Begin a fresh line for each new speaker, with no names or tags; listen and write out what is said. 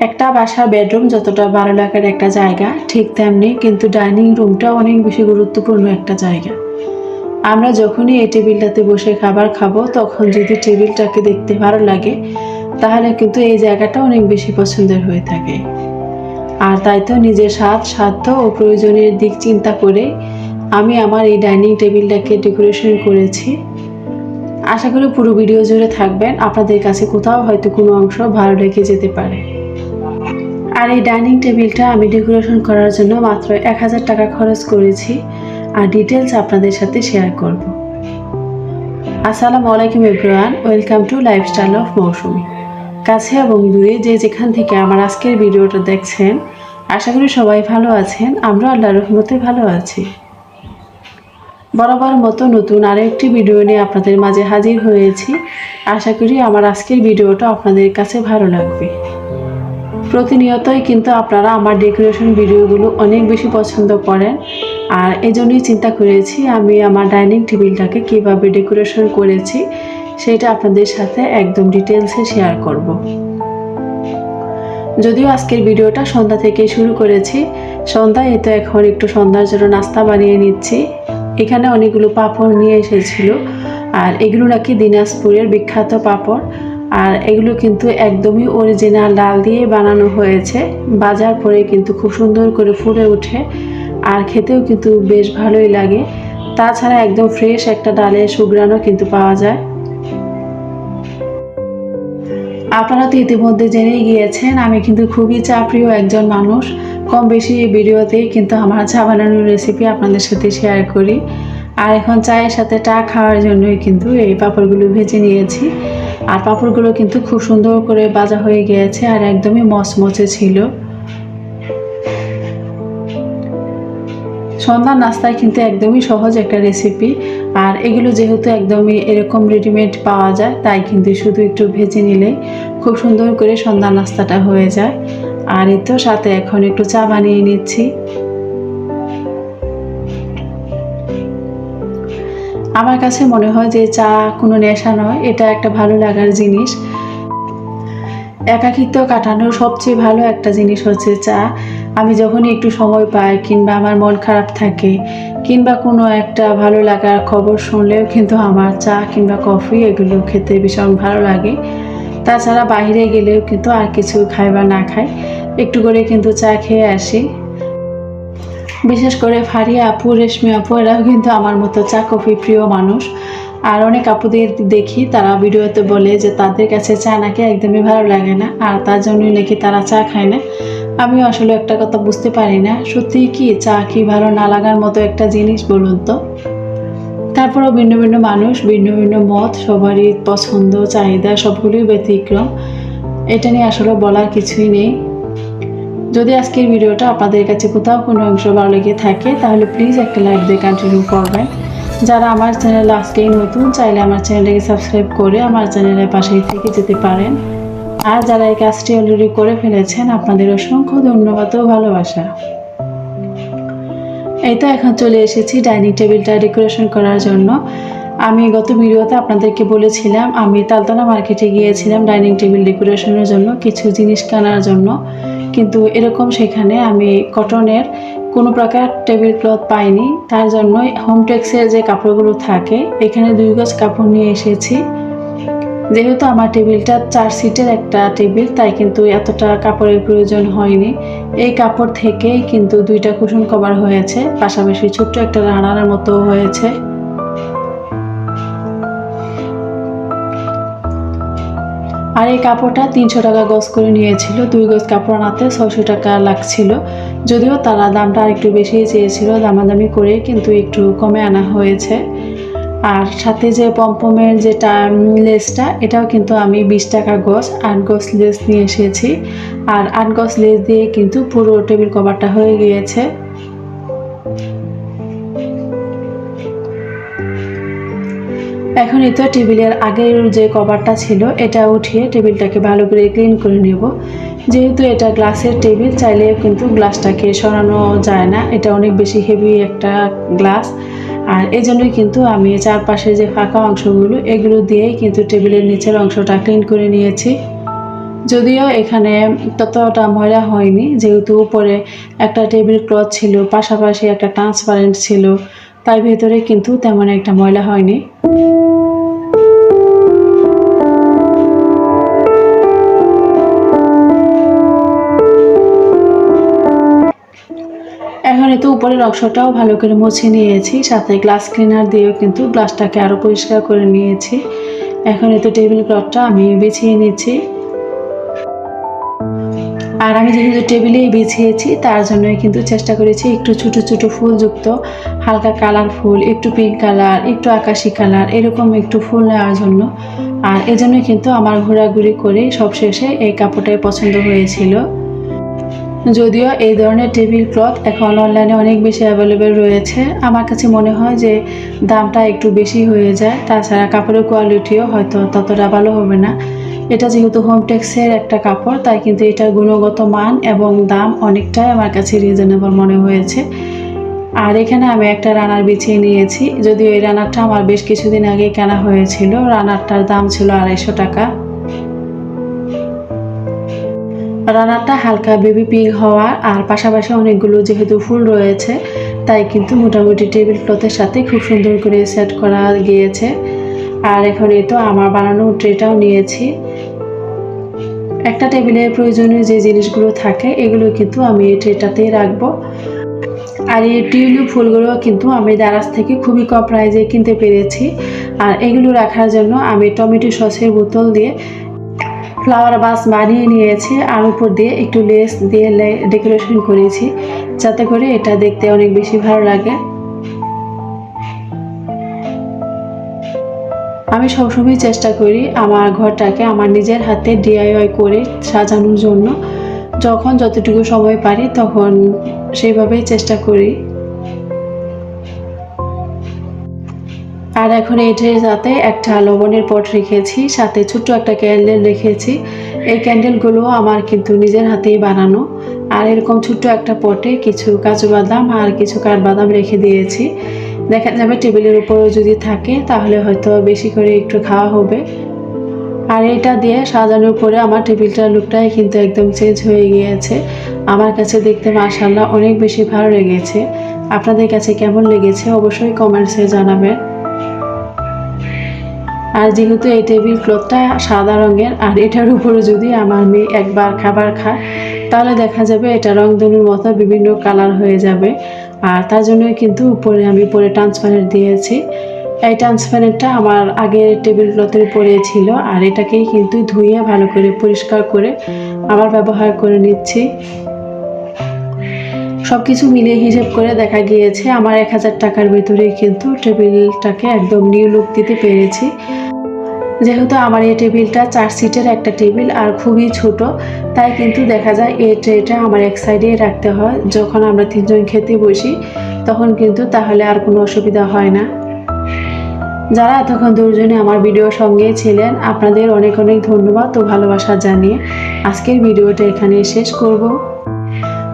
একটা বাসা, বেডরুম যতটা ভালো লাগার একটা জায়গা, ঠিক তেমনি কিন্তু ডাইনিং রুমটা অনেক বেশি গুরুত্বপূর্ণ একটা জায়গা। আমরা যখনই এই টেবিলটাতে বসে খাবার খাব, তখন যদি টেবিলটাকে দেখতে ভালো লাগে, তাহলে কিন্তু এই জায়গাটা অনেক বেশি পছন্দের হয়ে থাকে। আর তাই তো নিজের স্বাদ সাধ্য ও প্রয়োজনের দিক চিন্তা করে আমি আমার এই ডাইনিং টেবিলটাকে ডেকোরেশন করেছি। আশা করি পুরো ভিডিও জুড়ে থাকবেন। আপনাদের কাছে কোথাও হয়তো কোনো অংশ ভালো লেগে যেতে পারে। আর এই ডাইনিং টেবিলটা আমি ডেকোরেশন করার জন্য মাত্র এক হাজার টাকা খরচ করেছি আর ডিটেলস আপনাদের সাথে শেয়ার করব। আসসালামু আলাইকুম everyone, welcome to lifestyle of Mousumi. কাছে এবং দূরে যে যেখান থেকে আমার আজকের ভিডিওটা দেখছেন, আশা করি সবাই ভালো আছেন, আমরা আল্লাহ রহমতে ভালো আছি। বরাবর মতো নতুন আরও একটি ভিডিও নিয়ে আপনাদের মাঝে হাজির হয়েছি। আশা করি আমার আজকের ভিডিওটা আপনাদের কাছে ভালো লাগবে। প্রতিনিয়তই কিন্তু আপনারা আমার ডেকোরেশন ভিডিওগুলো অনেক বেশি পছন্দ করেন। আর এজন্যই চিন্তা করেছি আমি আমার ডাইনিং টেবিলটাকে কীভাবে ডেকোরেশন করেছি, সেটা আপনাদের সাথে একদম ডিটেলসে শেয়ার করব। যদিও আজকের ভিডিওটা সন্ধ্যা থেকে শুরু করেছি, সন্ধ্যায় তো এখন একটু সন্ধ্যার জন্য নাস্তা বানিয়ে নিচ্ছি। এখানে অনেকগুলো পাঁপড় নিয়ে এসেছিল, আর এগুলো নাকি দিনাজপুরের বিখ্যাত পাঁপড়। আর এগুলো কিন্তু একদমই অরিজিনাল ডাল দিয়ে বানানো হয়েছে। বাজার পরে কিন্তু খুব সুন্দর করে ফুলে ওঠে আর খেতেও কিন্তু বেশ ভালোই লাগে। তাছাড়া একদম ফ্রেশ একটা ডালের সুগ্রানও কিন্তু পাওয়া যায়। আপনারা তো ইতিমধ্যে জেনেই গিয়েছেন, আমি কিন্তু খুবই চা প্রিয় একজন মানুষ। কম বেশি ভিডিওতে কিন্তু আমার চা বানানোর রেসিপি আপনাদের সাথে শেয়ার করি। আর এখন চায়ের সাথে চা খাওয়ার জন্যই কিন্তু এই পাঁপড়গুলো ভেজে নিয়েছি। আর পাঁপড়গুলো কিন্তু খুব সুন্দর করে বাজা হয়ে গিয়েছে আর একদমই মচমচে ছিল। সন্ধ্যার নাস্তায় কিন্তু একদমই সহজ একটা রেসিপি আর এগুলো যেহেতু একদমই এরকম রেডিমেড পাওয়া যায়, তাই কিন্তু শুধু একটু ভেজে নিলেই খুব সুন্দর করে সন্ধ্যার নাস্তাটা হয়ে যায়। আর এই তো সাথে এখন একটু চা বানিয়ে নিচ্ছি। আমার কাছে মনে হয় যে চা কোনো নেশা নয়, এটা একটা ভালো লাগার জিনিস। একাকিত্ব কাটানোর সবচেয়ে ভালো একটা জিনিস হচ্ছে চা। আমি যখনই একটু সময় পাই কিংবা আমার মন খারাপ থাকে, কিংবা কোনো একটা ভালো লাগার খবর শুনলেও কিন্তু আমার চা কিংবা কফি এগুলো খেতে ভীষণ ভালো লাগে। তাছাড়া বাইরে গেলেও কিন্তু আর কিছু খাই বা না খাই, একটু করে কিন্তু চা খেয়ে আসি। বিশেষ করে ফারিয়া আপু, রেশমি আপু, এরাও কিন্তু আমার মতো চা কফি প্রিয় মানুষ। আর অনেক আপুদের দেখি, তারা ভিডিওতে বলে যে তাদের কাছে চা নাকি একদমই ভালো লাগে না, আর তার জন্যই নাকি তারা চা খায় না। আমি আসলে একটা কথা বুঝতে পারি না, সত্যি কি চা কি ভালো না লাগার মতো একটা জিনিস বলুন তো? তারপরেও ভিন্ন ভিন্ন মানুষ, ভিন্ন ভিন্ন মত, সবারই পছন্দ, চাহিদা সবগুলোই ব্যতিক্রম। এটা নিয়ে আসলে বলার কিছুই নেই। যদি আজকের ভিডিওটা আপনাদের কাছে কোথাও কোনো অংশ ভালো লেগে থাকে, তাহলে প্লিজ একটা লাইক দিয়ে কন্টিনিউ করবেন। যারা আমার চ্যানেল আজকেই নতুন, চাইলে আমার চ্যানেলটাকে সাবস্ক্রাইব করে আমার চ্যানেলের পাশেই থেকে যেতে পারেন। আর যারা এই কাজটি অলরেডি করে ফেলেছেন, আপনাদের অসংখ্য ধন্যবাদ ও ভালোবাসা। এই তো এখন চলে এসেছি ডাইনিং টেবিলটা ডেকোরেশন করার জন্য। আমি গত ভিডিওতে আপনাদেরকে বলেছিলাম, আমি তালতলা মার্কেটে গিয়েছিলাম ডাইনিং টেবিল ডেকোরেশনের জন্য, কিছু জিনিস কেনার জন্য। কিন্তু এরকম সেখানে আমি কটনের কোনো প্রকার টেবিল ক্লথ পাইনি। তার জন্যই হোমটেক্সের যে কাপড়গুলো থাকে, এখানে দুই গজ কাপড় নিয়ে এসেছি। যেহেতু আমার টেবিলটা চার সিটের একটা টেবিল তাই কিন্তু এতটা কাপড়ের প্রয়োজন হয়নি। এই কাপড় থেকেই কিন্তু দুইটা কুশন কভার হয়েছে, পাশাপাশি ছোট্ট একটা রানার মতো হয়েছে। আর এই কাপড়টা তিনশো টাকা গজ করে নিয়েছিল। দুই গজ কাপড় আনাতে ছয়শো টাকা লাগছিল। যদিও তারা দামটা আরেকটু বেশি চেয়েছিল, দামাদামি করে কিন্তু একটু কমে আনা হয়েছে। আর সাথে যে পম্পমের যেটা লেসটা, এটাও কিন্তু আমি বিশ টাকা গজ, আট গজ লেস নিয়ে এসেছি। আর আট গজ লেস দিয়ে কিন্তু পুরো টেবিল কভারটা হয়ে গিয়েছে। এখন তো টেবিলের আগের যে কভারটা ছিল, এটা উঠিয়ে টেবিলটাকে ভালো করে ক্লিন করে নেব। যেহেতু এটা গ্লাসের টেবিল, চাইলে কিন্তু গ্লাসটাকে সরানো যায় না। এটা অনেক বেশি হেভি একটা গ্লাস। আর এই জন্যই কিন্তু আমি চারপাশে যে ফাঁকা অংশগুলো, এগুলো দিয়েই কিন্তু টেবিলের নিচের অংশটা ক্লিন করে নিয়েছি। যদিও এখানে ততটা ময়লা হয়নি, যেহেতু উপরে একটা টেবিল ক্লথ ছিল, পাশাপাশি একটা ট্রান্সপারেন্ট ছিল তাই ভেতরে কিন্তু তেমন একটা ময়লা হয়নি। তো উপরের অংশটাও ভালো করে মুছে নিয়েছি, সাথে গ্লাস ক্লিনার দিয়েও কিন্তু গ্লাসটাকে আরও পরিষ্কার করে নিয়েছি। এখন তো টেবিল ক্লথটা আমি বিছিয়ে নিচ্ছি। আর আমি যেহেতু টেবিলেই বিছিয়েছি, তার জন্যই কিন্তু চেষ্টা করেছি একটু ছোটো ছোটো ফুলযুক্ত, হালকা কালার ফুল, একটু পিঙ্ক কালার একটু আকাশি কালার এরকম একটু ফুল নেওয়ার জন্য। আর এজন্যই কিন্তু আমার ঘোরাঘুরি করে সবশেষে এই কাপড়টাই পছন্দ হয়েছিল। যদিও এই ধরনের টেবিল ক্লথ এখন অনলাইনে অনেক বেশি অ্যাভেলেবেল রয়েছে। আমার কাছে মনে হয় যে দামটা একটু বেশি হয়ে যায়, তাছাড়া কাপড়ের কোয়ালিটিও হয়তো ততটা ভালো হবে না। এটা যেহেতু হোমটেক্সের একটা কাপড়, তাই কিন্তু এটার গুণগত মান এবং দাম অনেকটাই আমার কাছে রিজনেবল মনে হয়েছে। আর এখানে আমি একটা রানার বিছিয়ে নিয়েছি, যদিও এই রানারটা আমার বেশ কিছুদিন আগে কেনা হয়েছিল। রানারটার দাম ছিল আড়াইশো টাকা। রানারটা হালকা বেবি পিঙ্ক হওয়া আর পাশাপাশি অনেকগুলো যেহেতু ফুল রয়েছে, তাই কিন্তু মোটামুটি টেবিল ক্লথের সাথে খুব সুন্দর করে সেট করা গিয়েছে। আর এখন এই তো আমার বানানো ট্রেটাও নিয়েছি। একটা টেবিলের প্রয়োজনীয় যে জিনিসগুলো থাকে, এগুলো কিন্তু আমি এই ট্রেটাতেই রাখব। আর এই টিউলিপ ফুলগুলো কিন্তু আমি দারাজ থেকে খুবই কম প্রাইজে কিনতে পেরেছি। আর এগুলো রাখার জন্য আমি টমেটো সসের বোতল দিয়ে ফ্লাওয়ার বাস বানিয়ে নিয়েছি আর উপর দিয়ে একটু লেস দিয়ে ডেকোরেশন করেছি, যাতে করে এটা দেখতে অনেক বেশি ভালো লাগে। আমি সবসময় চেষ্টা করি আমার ঘরটাকে আমার নিজের হাতে ডিআইওয়াই করে সাজানোর জন্য। যখন যতটুকু সময় পারি তখন সেইভাবেই চেষ্টা করি। আর এখন এটার সাথে একটা লবণের পট রেখেছি, সাথে ছোট্ট একটা ক্যান্ডেল রেখেছি। এই ক্যান্ডেলগুলো আমার কিন্তু নিজের হাতেই বানানো। আর এরকম ছোট্ট একটা পটে কিছু কাজু বাদাম আর কিছু কাঠবাদাম রেখে দিয়েছি। দেখা যাবে টেবিলের উপরেও যদি থাকে, তাহলে হয়তো বেশি করে একটু খাওয়া হবে। আর এটা দিয়ে সাজানোর পরে আমার টেবিলটার লুকটাই কিন্তু একদম চেঞ্জ হয়ে গিয়েছে। আমার কাছে দেখতে মার্শাল্লাহ অনেক বেশি ভালো লেগেছে। আপনাদের কাছে কেমন লেগেছে অবশ্যই কমেন্টসে জানাবেন। আর যেহেতু এই টেবিল ক্লথটা সাদা রঙের, আর এটার উপরে যদি আমার মেয়ে একবার খাবার খায়, তাহলে দেখা যাবে এটা রংধনুর মতো বিভিন্ন কালার হয়ে যাবে। আর তার জন্যই কিন্তু উপরে আমি পরে ট্রান্সপারেন্ট দিয়েছি। এই ট্রান্সপারেন্টটা আমার আগের টেবিল ক্লথের উপরে ছিল, আর এটাকেই কিন্তু ধুয়ে ভালো করে পরিষ্কার করে আবার ব্যবহার করে নিচ্ছি। সব কিছু মিলিয়ে হিসেব করে দেখা গিয়েছে, আমার এক হাজার টাকার ভিতরেই কিন্তু টেবিলটাকে একদম নিউ লুক দিতে পেরেছি। যেহেতু আমার এই টেবিলটা চার সিটের একটা টেবিল আর খুবই ছোট, তাই কিন্তু দেখা যায় এই ট্রেটা আমার এক সাইডেই রাখতে হয়। যখন আমরা তিনজন খেতে বসি, তখন কিন্তু তাহলে আর কোনো অসুবিধা হয় না। যারা এতক্ষণ দুজনে আমার ভিডিওর সঙ্গে ছিলেন, আপনাদের অনেক অনেক ধন্যবাদ ও ভালোবাসা জানিয়ে আজকের ভিডিওটা এখানে শেষ করব।